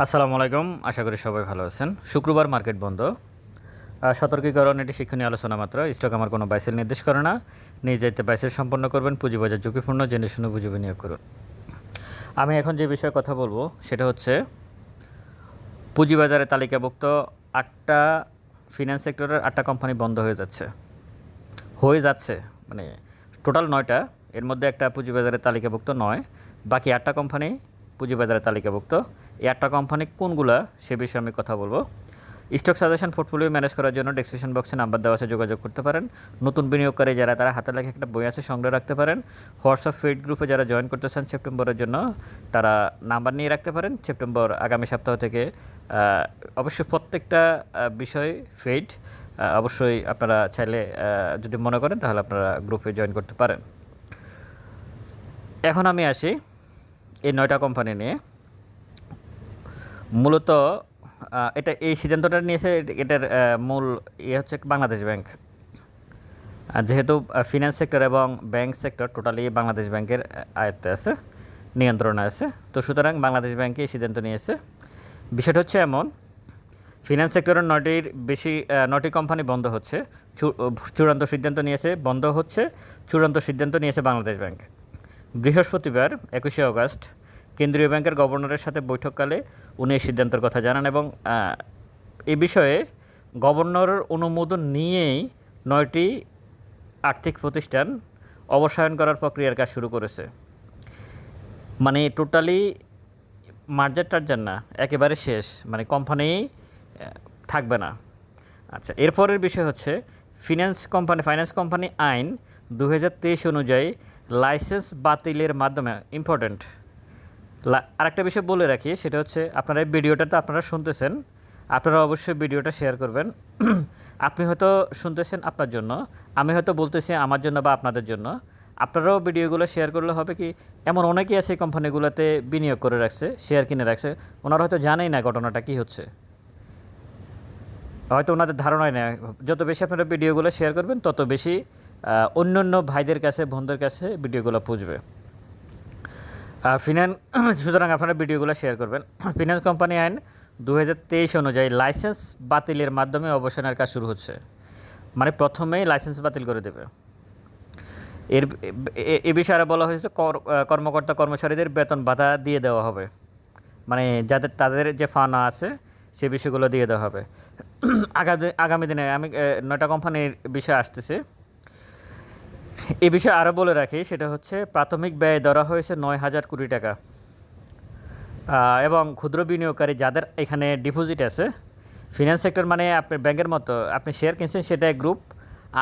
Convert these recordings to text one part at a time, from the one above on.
আসসালামু আলাইকুম। আশা করি সবাই ভালো আছেন। শুক্রবার মার্কেট বন্ধ। সতর্কীকরণ, এটি শিক্ষণীয় আলোচনা মাত্র। স্টক আমার কোনো বাইসেল নির্দেশ করে না। নিজ দায়িত্বে বাইসেল সম্পন্ন করবেন, পুঁজিবাজার ঝুঁকিপূর্ণ, জেনে শুনে বুঝে বিনিয়োগ করুন। আমি এখন যে বিষয়ে কথা বলব, সেটা হচ্ছে পুঁজিবাজারে তালিকাভুক্ত আটটা ফিনান্স সেক্টরের আটটা কোম্পানি বন্ধ হয়ে যাচ্ছে। হয়ে যাচ্ছে মানে টোটাল নয়টা। এর মধ্যে একটা পুঁজিবাজারে তালিকাভুক্ত নয়। বাকি আটটা কোম্পানি পুঁজিবাজারে তালিকাভুক্ত। আটটা কোম্পানি কোনগুলা, সে বিষয়ে আমি কথা বলব। স্টক সাজেশন পোর্টফোলিও ম্যানেজ করার জন্য ডেসক্রিপশন বক্সে নাম্বার দেওয়া আছে, যোগাযোগ করতে পারেন। নতুন বিনিয়োগকারী যারা, তারা হাতে লেখা একটা বই আছে, সংগ্রহ রাখতে পারেন। হোয়াটসঅ্যাপ ফিড গ্রুপে যারা জয়েন করতে চান সেপ্টেম্বরের জন্য, তারা নাম্বার নিয়ে রাখতে পারেন। সেপ্টেম্বর আগামী সপ্তাহ থেকে অবশ্য প্রত্যেকটা বিষয় ফেড অবশ্যই আপনারা চাইলে যদি মনে করেন, তাহলে আপনারা গ্রুপে জয়েন করতে পারেন। এখন আমি আসি এই নয়টা কোম্পানি নিয়ে। মূলত এটা এই সিদ্ধান্তটা নিয়েছে, এটার মূল ইয়ে হচ্ছে বাংলাদেশ ব্যাংক। যেহেতু ফিনান্স সেক্টর এবং ব্যাংক সেক্টর টোটালি বাংলাদেশ ব্যাংকের আয়ত্তে আছে, নিয়ন্ত্রণে আছে। তো সুতরাং বাংলাদেশ ব্যাংকে এই সিদ্ধান্ত নিয়েছে। বিষয়টা হচ্ছে এমন ফিনান্স সেক্টরের নয়টির বেশি নটি কোম্পানি বন্ধ হচ্ছে। চূড়ান্ত সিদ্ধান্ত নিয়েছে, বন্ধ হচ্ছে, চূড়ান্ত সিদ্ধান্ত নিয়েছে বাংলাদেশ ব্যাংক। বৃহস্পতিবার, একুশে আগস্ট কেন্দ্রীয় ব্যাংকের গভর্নরের সাথে বৈঠককালে উনি এই সিদ্ধান্তের কথা জানান এবং এ বিষয়ে গভর্নরের অনুমোদন নিয়েই নয়টি আর্থিক প্রতিষ্ঠান অবসায়ন করার প্রক্রিয়ার কাজ শুরু করেছে। মানে টোটালি মার্জার টার্জার না, একেবারে শেষ মানে কোম্পানি থাকবে না। আচ্ছা এরপরের বিষয় হচ্ছে ফিন্যান্স কোম্পানি, ফাইন্যান্স কোম্পানি আইন দু হাজার তেইশ অনুযায়ী লাইসেন্স বাতিলের মাধ্যমে ইম্পর্ট্যান্ট আরেকটা বিষয় বলে রাখি, সেটা হচ্ছে আপনারা এই ভিডিওটা তো আপনারা শুনতেছেন, আপনারা অবশ্যই ভিডিওটা শেয়ার করবেন। আপনি হয়তো শুনতেছেন আপনার জন্য, আমি হয়তো বলতেছি আমার জন্য বা আপনাদের জন্য। আপনারাও ভিডিওগুলো শেয়ার করলে হবে কি, এমন অনেকেই আছে কোম্পানিগুলোতে বিনিয়োগ করে রাখছে শেয়ার কিনে রাখছে, ওনারা হয়তো জানেই না ঘটনাটা কী হচ্ছে। হয়তো ওনাদের ধারণাই নেই, যত বেশি আপনারা ভিডিওগুলো শেয়ার করবেন, তত বেশি অন্য অন্য ভাইদের কাছে, বোনদের কাছে ভিডিওগুলো পুজবে। ফিনান্স সুতরাং আপনারা ভিডিওগুলো শেয়ার করবেন। ফিনান্স কোম্পানি আইন দু হাজার তেইশ অনুযায়ী লাইসেন্স বাতিলের মাধ্যমে অবসানের কাজ শুরু হচ্ছে। মানে প্রথমেই লাইসেন্স বাতিল করে দেবে। এর এ- বিষয়ে আরও বলা হয়েছে, কর- কর্মকর্তা কর্মচারীদের বেতন ভাতা দিয়ে দেওয়া হবে। মানে যাদের, তাদের যে ফানা আছে, সে বিষয়গুলো দিয়ে দেওয়া হবে। আগামী আগামী দিনে আমি নয়টা কোম্পানির বিষয়ে আসতেছে। এ বিষয়ে আরও বলে রাখি, সেটা হচ্ছে প্রাথমিক ব্যয় ধরা হয়েছে নয় হাজার কোটি টাকা। এবং ক্ষুদ্র বিনিয়োগকারী যাদের এখানে ডিপোজিট আছে ফিনান্স সেক্টর মানে আপনি ব্যাংকের মতো আপনি শেয়ার কিনছেন সেটা গ্রুপ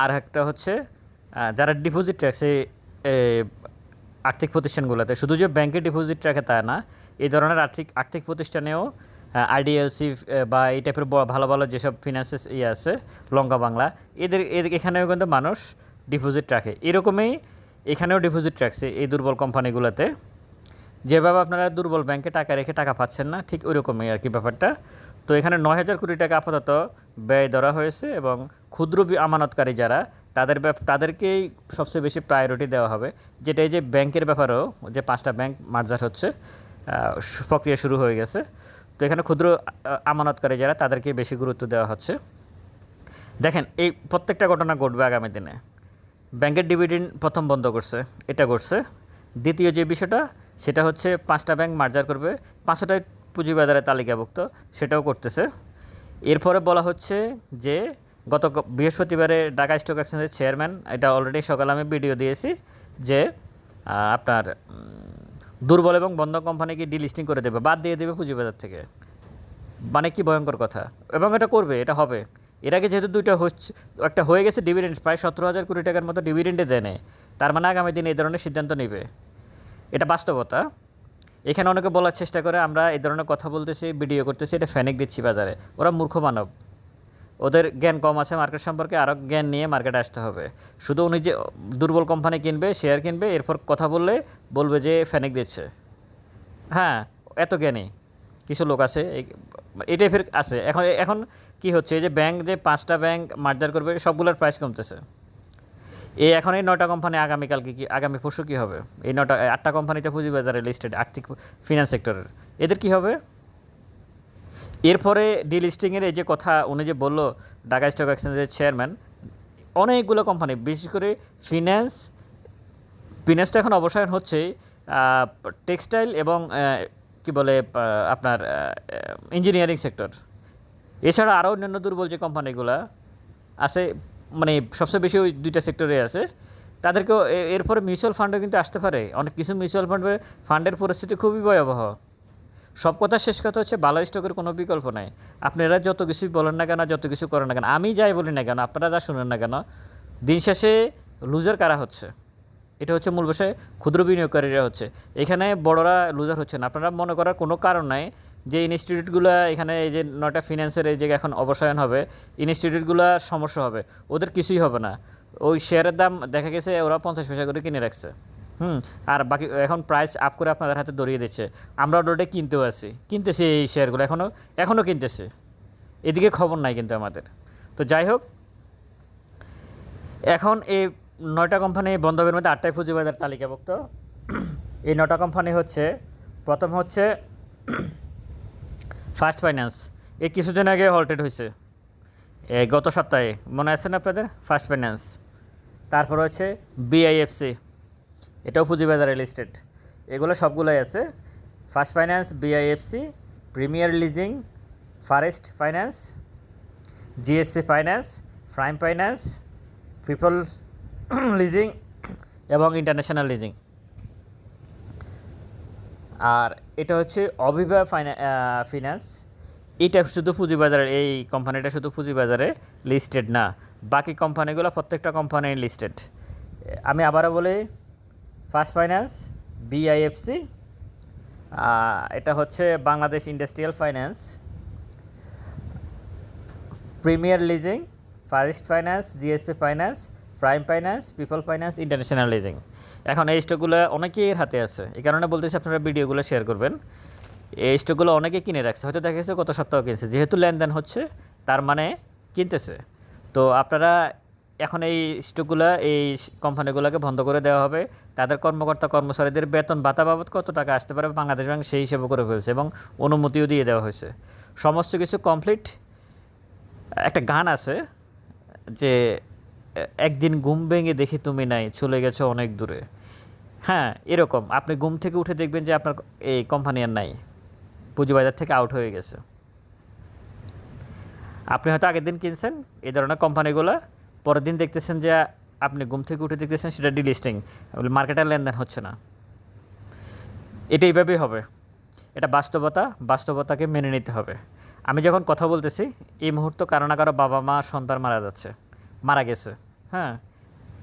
আর একটা হচ্ছে যারা ডিপোজিট রাখছে আর্থিক প্রতিষ্ঠানগুলোতে। শুধু যে ব্যাংকে ডিপোজিট রাখে তা না, এই ধরনের আর্থিক আর্থিক প্রতিষ্ঠানেও আইডিএলসি বা এই টাইপের ভালো ভালো যেসব ফিনান্সেস ইয়ে আছে, লঙ্কা বাংলা, এদের এদের, এখানেও কিন্তু মানুষ ডিপোজিট রাখে। এরকমই এখানেও ডিপোজিট রাখছে এই দুর্বল কোম্পানিগুলোতে। যেভাবে আপনারা দুর্বল ব্যাংকে টাকা রেখে টাকা পাচ্ছেন না, ঠিক ওইরকমই আর কি ব্যাপারটা। তো এখানে নয় হাজার কোটি টাকা আপাতত ব্যয় ধরা হয়েছে এবং ক্ষুদ্র আমানতকারী যারা, তাদের তাদেরকেই সবচেয়ে বেশি প্রায়োরিটি দেওয়া হবে। যেটা এই যে ব্যাংকের ব্যাপারেও, যে পাঁচটা ব্যাংক মার্জার হচ্ছে প্রক্রিয়া শুরু হয়ে গেছে। তো এখানে ক্ষুদ্র আমানতকারী যারা তাদেরকে বেশি গুরুত্ব দেওয়া হচ্ছে। দেখেন, এই প্রত্যেকটা ঘটনা ঘটবে আগামী দিনে। ব্যাংকের ডিভিডেন্ড প্রথম বন্ধ করছে, এটা করছে। দ্বিতীয় যে বিষয়টা, সেটা হচ্ছে পাঁচটা ব্যাংক মার্জার করবে পাঁচটাই পুঁজিবাজারে তালিকাভুক্ত, সেটাও করতেছে। এরপরে বলা হচ্ছে যে, গত বৃহস্পতিবারে ঢাকা স্টক এক্সচেঞ্জের চেয়ারম্যান, এটা অলরেডি সকালে আমি ভিডিও দিয়েছি, যে আপনার দুর্বল এবং বন্ধ কোম্পানিকে ডিলিস্টিং করে দেবে, বাদ দিয়ে দেবে পুঁজিবাজার থেকে। মানে কি ভয়ঙ্কর কথা। এবং এটা করবে, এটা হবে। এর আগে যেহেতু দুইটা হচ্ছে, একটা হয়ে গেছে ডিভিডেন্ড প্রায় সতেরো হাজার কোটি টাকার মতো ডিভিডেন্ডে দেনে তার মানে আগামী দিনে এই ধরনের সিদ্ধান্ত নেবে। এটা বাস্তবতা। এখানে অনেকে বলার চেষ্টা করে, আমরা এই ধরনের কথা বলতেছি ভিডিও করতেছি, এটা ফ্যানিক দিচ্ছি বাজারে। ওরা মূর্খ মানব। ওদের জ্ঞান কম আছে মার্কেট সম্পর্কে আরও জ্ঞান নিয়ে মার্কেটে আসতে হবে। শুধু উনি যে দুর্বল কোম্পানি কিনবে শেয়ার কিনবে, এরপর কথা বললে বলবে যে ফ্যানিক দিচ্ছে। হ্যাঁ এত জ্ঞানী। কিছু লোক আছে, এই- টাইপের আছে। এখন এখন কি হচ্ছে, এই যে ব্যাংক যে পাঁচটা ব্যাংক মার্জার করবে, সবগুলোর প্রাইস কমতেছে। এই এখন এই নটা কোম্পানি আগামীকালকে কি, আগামী পরশু কী হবে? এই নটা আটটা কোম্পানিতে পুঁজিবাজারে লিস্টেড আর্থিক ফিনান্স সেক্টরের এদের কি হবে? এরপরে ডিলিস্টিংয়ের এই যে কথা উনি যে বলল, ঢাকা স্টক এক্সচেঞ্জের চেয়ারম্যান অনেকগুলো কোম্পানি বিশেষ করে ফিন্যান্স ফিন্যান্স তো এখন অবসায়ন হচ্ছে টেক্সটাইল এবং কি বলে আপনার ইঞ্জিনিয়ারিং সেক্টর এছাড়া আরও অন্যান্য দুর্বল যে কোম্পানিগুলো আছে মানে সবচেয়ে বেশি ওই দুইটা সেক্টরে আছে, তাদেরকেও এরপরে মিউচুয়াল ফান্ডও কিন্তু আসতে পারে। অনেক কিছু মিউচুয়াল ফান্ডের ফান্ডের পরিস্থিতি খুবই ভয়াবহ। সব কথা শেষ কথা হচ্ছে ভালো স্টকের কোনো বিকল্প নাই। আপনারা যত কিছুই বলেন না কেন, যত কিছু করেন না কেন, আমি যাই বলি না কেন, আপনারা যা শুনেন না কেন, দিন শেষে লুজার কারা হচ্ছে? এটা হচ্ছে মূল বিষয়ে, ক্ষুদ্র বিনিয়োগকারীরা হচ্ছে। এখানে বড়রা লুজার হচ্ছে না। আপনারা মনে করার কোনো কারণ নাই যে ইনস্টিটিউটগুলো এখানে এই যে নয়টা ফিনান্সের এই যে এখন অবসায়ন হবে, ইনস্টিটিউটগুলো সমস্যা হবে। ওদের কিছুই হবে না। ওই শেয়ারের দাম দেখা গেছে ওরা পঞ্চাশ পয়সা করে কিনে রাখছে। হুম, আর বাকি এখন প্রাইস আপ করে আপনাদের হাতে দড়িয়ে দিচ্ছে। আমরা ওটা কিনতেও আছি। কিনতেছি এই শেয়ারগুলো এখনও এখনও কিনতেছি। এদিকে খবর নাই কিন্তু আমাদের। তো যাই হোক, এখন এই নয়টা কোম্পানি বন্ধবের মধ্যে আটটাই পুঁজিবাজার তালিকাভুক্ত। এই নটা কোম্পানি হচ্ছে, প্রথম হচ্ছে ফার্স্ট ফাইন্যান্স এই কিছুদিন আগে হল্টেড হয়েছে। গত সপ্তাহে, মনে আছে না আপনাদের? ফার্স্ট ফাইন্যান্স তারপর হচ্ছে বিআইএফসি এটাও পুঁজিবাজারে লিস্টেড এগুলো সবগুলোই আছে। First finance BIFC premier leasing forest finance GSP finance prime finance people's leasing এবং ইন্টারন্যাশনাল লিজিং আর এটা হচ্ছে অভিভা ফাইনা ফিন্যান্স এটা শুধু পুঁজিবাজারের, এই কোম্পানিটা শুধু পুঁজিবাজারে লিস্টেড না। বাকি কোম্পানিগুলো প্রত্যেকটা কোম্পানি লিস্টেড আমি আবারও বলি ফার্স্ট ফাইন্যান্স বিআইএফসি এটা হচ্ছে Bangladesh industrial finance premier leasing forest finance GSP finance prime finance, people finance, international leasing. এখন এই স্টকগুলো অনেকের হাতে আছে। এই কারণে বলতেছি আপনারা ভিডিওগুলো শেয়ার করবেন। এই স্টকগুলো অনেকে কিনে রাখছে। হয়তো দেখা গেছে কত সপ্তাহ কিনছে। যেহেতু লেনদেন হচ্ছে, তার মানে কিনতেছে। তো আপনারা এখন এই স্টকগুলো, এই কোম্পানিগুলোকে বন্ধ করে দেওয়া হবে। তাদের কর্মকর্তা কর্মচারীদের বেতন ভাতা বাবদ কত টাকা আসতে পারে বাংলাদেশ ব্যাংক সেই হিসেবে করে ফেলছে এবং অনুমতিও দিয়ে দেওয়া হয়েছে। সমস্ত কিছু কমপ্লিট একটা গান আছে যে একদিন ঘুম ভেঙে দেখি তুমি নাই, চলে গেছো অনেক দূরে। হ্যাঁ এরকম। আপনি ঘুম থেকে উঠে দেখবেন যে আপনার এই কোম্পানি আর নাই। পুঁজিবাজার থেকে আউট হয়ে গেছে। আপনি হয়তো আগের দিন কিনছেন এই ধরনের কোম্পানিগুলো পরের দিন দেখতেছেন যে আপনি ঘুম থেকে উঠে দেখতেছেন সেটা ডিলিস্টিং মার্কেটের লেনদেন হচ্ছে না। এটা এইভাবেই হবে। এটা বাস্তবতা, বাস্তবতাকে মেনে নিতে হবে। আমি যখন কথা বলতেছি, এই মুহূর্ত কারও না কারও বাবা মা সন্তান মারা যাচ্ছে। মারা গেছে। হ্যাঁ?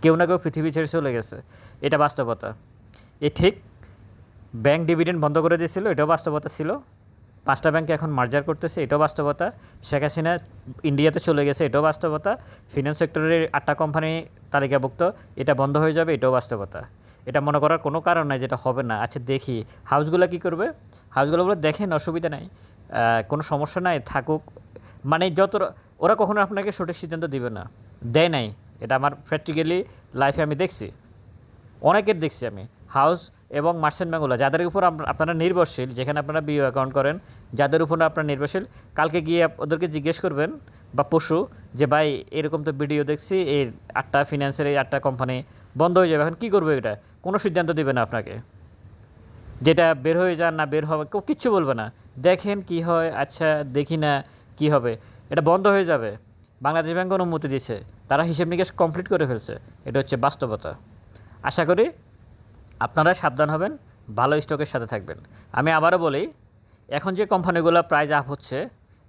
কেউ না কেউ পৃথিবী ছেড়ে চলে গেছে। এটা বাস্তবতা। এ ঠিক ব্যাংক ডিভিডেন্ড বন্ধ করে দিয়েছিল, এটাও বাস্তবতা ছিল। পাঁচটা ব্যাংকে এখন মার্জার করতেছে, এটাও বাস্তবতা। শেখ হাসিনা ইন্ডিয়াতে চলে গেছে, এটাও বাস্তবতা। ফিনান্স সেক্টরের আটটা কোম্পানি তালিকাভুক্ত, এটা বন্ধ হয়ে যাবে, এটাও বাস্তবতা। এটা মনে করার কোনো কারণ নাই যেটা হবে না। আচ্ছা দেখি। হাউসগুলো কী করবে? হাউসগুলো বলে দেখেন, অসুবিধা নাই। কোনো সমস্যা নাই, থাকুক। মানে যত ওরা কখনো আপনাকে সঠিক সিদ্ধান্ত দিবে না। দেয় নাই। এটা আমার প্র্যাকটিক্যালি লাইফে আমি দেখছি। অনেকের দেখছি আমি। হাউস এবং মার্চেন্ট ব্যাঙ্কগুলো যাদের উপর আপনারা নির্ভরশীল, যেখানে আপনারা বিও অ্যাকাউন্ট করেন, যাদের উপর আপনারা নির্ভরশীল, কালকে গিয়ে ওদেরকে জিজ্ঞেস করবেন বা পশু যে, ভাই, এরকম তো ভিডিও দেখছি, এই আটটা ফিনান্সের এই আটটা কোম্পানি বন্ধ হয়ে যাবে, এখন কী করবে এটা? কোনো সিদ্ধান্ত দেবে না আপনাকে। যেটা বের হয়ে যান না বের হবে কেউ কিচ্ছু বলবে না। দেখেন কি হয় আচ্ছা দেখি না কি হবে। এটা বন্ধ হয়ে যাবে। বাংলাদেশ ব্যাংক অনুমতি দিচ্ছে তারা হিসেব নিকেশ কমপ্লিট করে ফেলছে। এটা হচ্ছে বাস্তবতা। আশা করি আপনারা সাবধান হবেন, ভালো স্টকের সাথে থাকবেন। আমি আবারও বলি, এখন যে কোম্পানিগুলো প্রাইজ আপ হচ্ছে,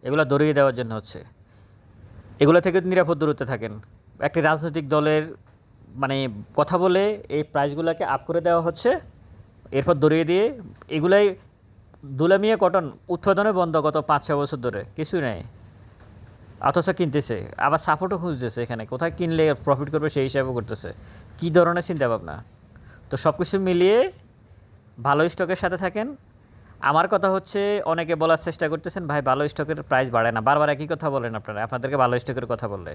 এগুলো দড়িয়ে দেওয়ার জন্য হচ্ছে। এগুলো থেকে নিরাপদ দূরত্বে থাকেন, একটি রাজনৈতিক দলের মানে কথা বলে এই প্রাইজগুলোকে আপ করে দেওয়া হচ্ছে, এরপর দড়িয়ে দিয়ে এগুলাই দুলামিয়া কটন উৎপাদনে বন্ধ গত পাঁচ ছ বছর ধরে। কিছু নেই। অথচ কিনতেছে, আবার সাপোর্টও খুঁজতেছে এখানে, কোথায় কিনলে প্রফিট করবে সেই হিসাবে করতেছে। কী ধরনের চিন্তা ভাবনা তো সব কিছু মিলিয়ে ভালো স্টকের সাথে থাকেন। আমার কথা হচ্ছে, অনেকে বলার চেষ্টা করতেছেন, ভাই, ভালো স্টকের প্রাইস বাড়ে না। বারবার একই কথা বলেন আপনারা, আপনাদেরকে ভালো স্টকের কথা বললে।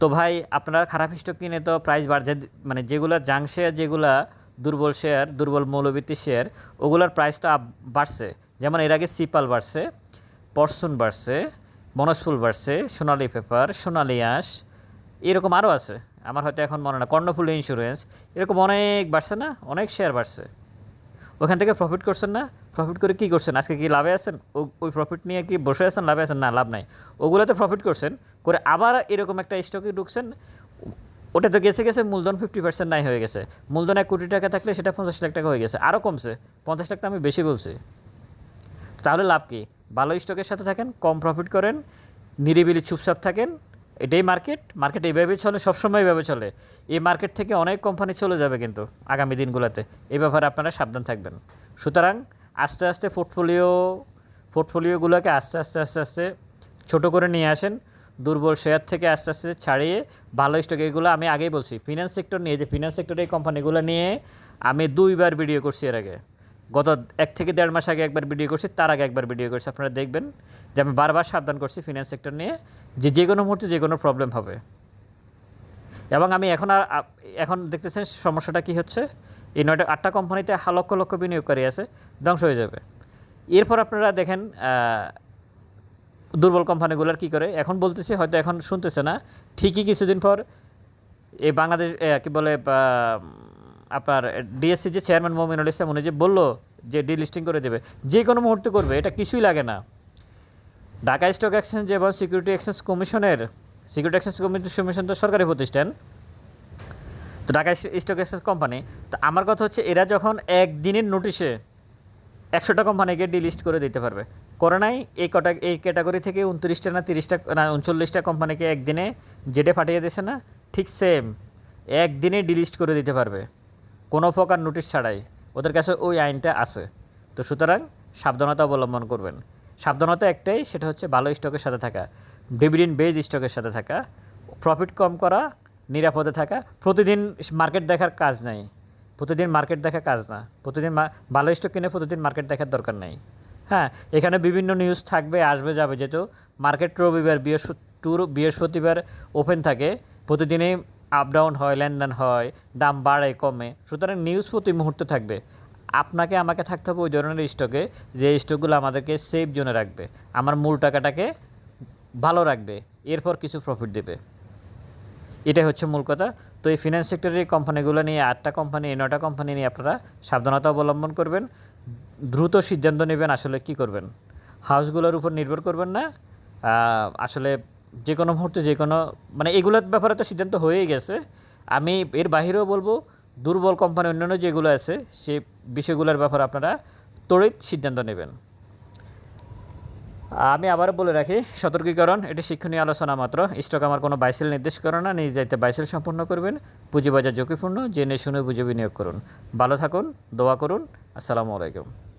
তো ভাই, আপনারা খারাপ স্টক কিনে তো প্রাইস বাড়ছে মানে যেগুলো জাং শেয়ার যেগুলা দুর্বল শেয়ার দুর্বল মৌলভিত্তিক শেয়ার ওগুলোর প্রাইস তো বাড়ছে। যেমন এর আগে সিপাল বাড়ছে পরসুন বাড়ছে বনসফুল বাড়ছে, সোনালি পেপার সোনালী আঁশ এরকম আরও আছে। আমার হয়তো এখন মনে না কর্ণফুল ইন্স্যুরেন্স এরকম অনেক বাড়ছে না? অনেক শেয়ার বাড়ছে। ওখান থেকে প্রফিট করছেন না? প্রফিট করে কি করছেন? আজকে কি লাভে আছেন? ওই প্রফিট নিয়ে কি বসে আছেন? লাভে আছেন? না, লাভ নাই। ওগুলোতে প্রফিট করছেন, করে আবার এরকম একটা স্টকে ঢুকছেন। ওটা তো গেছে গেছে, মূলধন ফিফটি পার্সেন্ট নাই হয়ে গেছে। মূলধন এক কোটি টাকা থাকলে সেটা পঞ্চাশ লাখ টাকা হয়ে গেছে। আরও কমছে। পঞ্চাশ লাখ তো আমি বেশি বলছি। তাহলে লাভ কি? ভালো স্টকের সাথে থাকেন, কম প্রফিট করেন, নিরিবিলি চুপচাপ থাকেন, এটাই মার্কেট মার্কেট এইভাবেই চলে, সবসময় এইভাবে চলে। এই মার্কেট থেকে অনেক কোম্পানি চলে যাবে কিন্তু আগামী দিনগুলোতে। এই ব্যাপারে আপনারা সাবধান থাকবেন। সুতরাং আস্তে আস্তে পোর্টফোলিও পোর্টফোলিওগুলোকে আস্তে আস্তে আস্তে আস্তে ছোটো করে নিয়ে আসেন। দুর্বল শেয়ার থেকে আস্তে আস্তে ছাড়িয়ে ভালো স্টক এগুলো আমি আগেই বলছি ফিনান্স সেক্টর নিয়ে যে ফিনান্স সেক্টরে এই কোম্পানিগুলো নিয়ে আমি দুইবার ভিডিও করছি এর আগে। গত এক থেকে দেড় মাস আগে একবার ভিডিও করছি, তার আগে একবার ভিডিও করছি। আপনারা দেখবেন যে আমি বারবার সাবধান করছি ফিনান্স সেক্টর নিয়ে যে যে কোনো মুহূর্তে যে কোনো প্রবলেম হবে। এবং আমি এখন আর এখন দেখতেছেন সমস্যাটা কি হচ্ছে? এই নয়টা, আটটা কোম্পানিতে লক্ষ লক্ষ বিনিয়োগকারী আছে, ধ্বংস হয়ে যাবে। এরপর আপনারা দেখেন দুর্বল কোম্পানিগুলোর কি করে? এখন বলতেছি, হয়তো এখন শুনতেছে না। ঠিকই কিছুদিন পর এই বাংলাদেশ কি বলে আপনার ডিএসসি যে চেয়ারম্যান মোমিনুল ইসলাম, উনি যে বলল যে ডিলিস্টিং করে দেবে, যে কোনো মুহূর্তে করবে, এটা কিছুই লাগে না। ঢাকা স্টক এক্সচেঞ্জ এবং সিকিউরিটি এক্সচেঞ্জ কমিশনের সিকিউরিটি এক্সচেঞ্জ কমিশন তো সরকারি প্রতিষ্ঠান, তো ঢাকা স্টক এক্সচেঞ্জ কোম্পানি তো আমার কথা হচ্ছে এরা যখন একদিনের নোটিশে একশোটা কোম্পানিকে ডিলিস্ট করে দিতে পারবে। করে নাই, এই কটা, এই ক্যাটাগরি থেকে উনত্রিশটা না তিরিশটা, না উনচল্লিশটা কোম্পানিকে একদিনে জেটে ফাটিয়ে দিয়েছে না, ঠিক সেম একদিনে ডিলিস্ট করে দিতে পারবে। কোনো প্রকার নোটিশ ছাড়াই ওদের কাছে ওই আইনটা আছে। তো সুতরাং সাবধানতা অবলম্বন করবেন। সাবধানতা একটাই, সেটা হচ্ছে ভালো স্টকের সাথে থাকা, ডিভিডেন্ড বেজ স্টকের সাথে থাকা, প্রফিট কম করা, নিরাপদে থাকা, প্রতিদিন মার্কেট দেখার কাজ নাই, প্রতিদিন মার্কেট দেখা কাজ না, প্রতিদিন ভালো স্টক কিনে প্রতিদিন মার্কেট দেখার দরকার নেই। হ্যাঁ এখানে বিভিন্ন নিউজ থাকবে, আসবে, যাবে, যেহেতু মার্কেট রবিবার, বৃহস্পতি বৃহস্পতিবার ওপেন থাকে, প্রতিদিনই আপ ডাউন হয় লেনদেন হয়, দাম বাড়ে, কমে। সুতরাং নিউজ প্রতি মুহূর্তে থাকবে। আপনাকে, আমাকে থাকতে হবে ওই ধরনের স্টকে যে স্টকগুলো আমাদেরকে সেফ জোনে রাখবে। আমার মূল টাকাটাকে ভালো রাখবে। এরপর কিছু প্রফিট দেবে। এটাই হচ্ছে মূল কথা। তো এই ফিনান্স সেক্টরের এই কোম্পানিগুলো নিয়ে, আটটা কোম্পানি এই নটা কোম্পানি নিয়ে আপনারা সাবধানতা অবলম্বন করবেন। দ্রুত সিদ্ধান্ত নেবেন আসলে কি করবেন। হাউসগুলোর উপর নির্ভর করবেন না। আসলে যে কোনো মুহূর্তে যে কোনো মানে এগুলোর ব্যাপারে তো সিদ্ধান্ত হয়েই গেছে। আমি এর বাহিরেও বলব, দুর্বল কোম্পানি অন্যান্য যেগুলো আছে সেই বিষয়গুলোর ব্যাপারে আপনারা তড়িৎ সিদ্ধান্ত নেবেন। আমি আবার বলে রাখি, সতর্কীকরণ, এটি শিক্ষণীয় আলোচনা মাত্র। স্টক আমার কোনো বাইসেল নির্দেশ করে না, নিজ দায়িত্বে বাইসেল সম্পন্ন করবেন। পুঁজিবাজার ঝুঁকিপূর্ণ, জেনে শুনে বুঝে বিনিয়োগ করুন। ভালো থাকুন, দোয়া করুন। আসসালামু আলাইকুম।